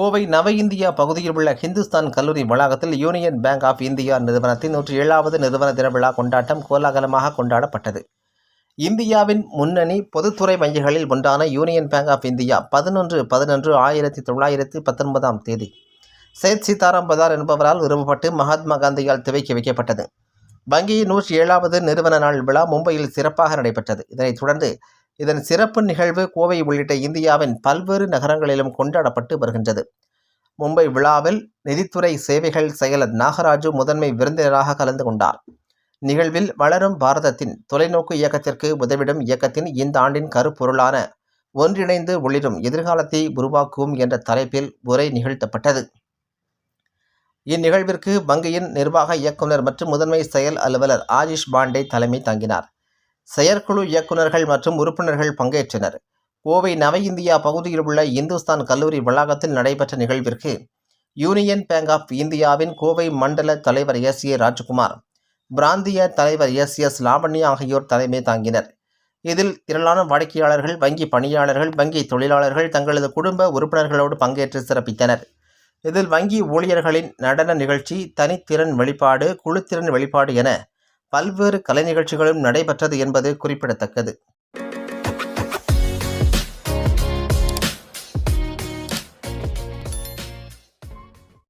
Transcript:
கோவை நவ இந்தியா பகுதியில் உள்ள ஹிந்துஸ்தான் கல்லூரி வளாகத்தில் யூனியன் பேங்க் ஆஃப் இந்தியா நிறுவனத்தின் நூற்றி ஏழாவது நிறுவன தின விழா கொண்டாட்டம் கோலாகலமாக கொண்டாடப்பட்டது. இந்தியாவின் முன்னணி பொதுத்துறை வங்கிகளில் ஒன்றான யூனியன் பேங்க் ஆஃப் இந்தியா பதினொன்று பதினொன்று ஆயிரத்தி தொள்ளாயிரத்தி பத்தொன்பதாம் தேதி. சேத் சீதாராம் பதார் என்பவரால் நிறுவப்பட்டு மகாத்மா காந்தியால் துவக்கி வைக்கப்பட்டது. வங்கியின் நூற்றி ஏழாவது நிறுவன நாள் விழா மும்பையில் சிறப்பாக நடைபெற்றது. இதனைத் தொடர்ந்து இதன் சிறப்பு நிகழ்வு கோவை உள்ளிட்ட இந்தியாவின் பல்வேறு நகரங்களிலும் கொண்டாடப்பட்டு வருகின்றது. மும்பை விழாவில் நிதித்துறை சேவைகள் செயலர் நாகராஜு முதன்மை விருந்தினராக கலந்து கொண்டார். நிகழ்வில் வளரும் பாரதத்தின் தொலைநோக்கு இயக்கத்திற்கு உதவிடும் இயக்கத்தின் இந்த ஆண்டின் கருப்பொருளான ஒன்றிணைந்து ஒளிரும் எதிர்காலத்தை உருவாக்குவோம் என்ற தலைப்பில் உரை நிகழ்த்தப்பட்டது. இந்நிகழ்விற்கு வங்கியின் நிர்வாக இயக்குனர் மற்றும் முதன்மை செயல் அலுவலர் ஆஜிஷ் பாண்டே தலைமை தாங்கினார். செயற்குழு இயக்குநர்கள் மற்றும் உறுப்பினர்கள் பங்கேற்றனர். கோவை நவ இந்தியா பகுதியில் உள்ள இந்துஸ்தான் கல்லூரி வளாகத்தில் நடைபெற்ற நிகழ்விற்கு யூனியன் பேங்க் ஆஃப் இந்தியாவின் கோவை மண்டல தலைவர் எஸ் ஏ ராஜ்குமார் பிராந்திய தலைவர் எஸ் எஸ் லாவண்யா ஆகியோர் தலைமை தாங்கினர். இதில் திரளான வாடிக்கையாளர்கள் வங்கி பணியாளர்கள் வங்கி தொழிலாளர்கள் தங்களது குடும்ப உறுப்பினர்களோடு பங்கேற்று சிறப்பித்தனர். இதில் வங்கி ஊழியர்களின் நடன நிகழ்ச்சி தனித்திறன் வெளிப்பாடு குழுத்திறன் வெளிப்பாடு என பல்வேறு கலை நிகழ்ச்சிகளும் நடைபெற்றது என்பது குறிப்பிடத்தக்கது.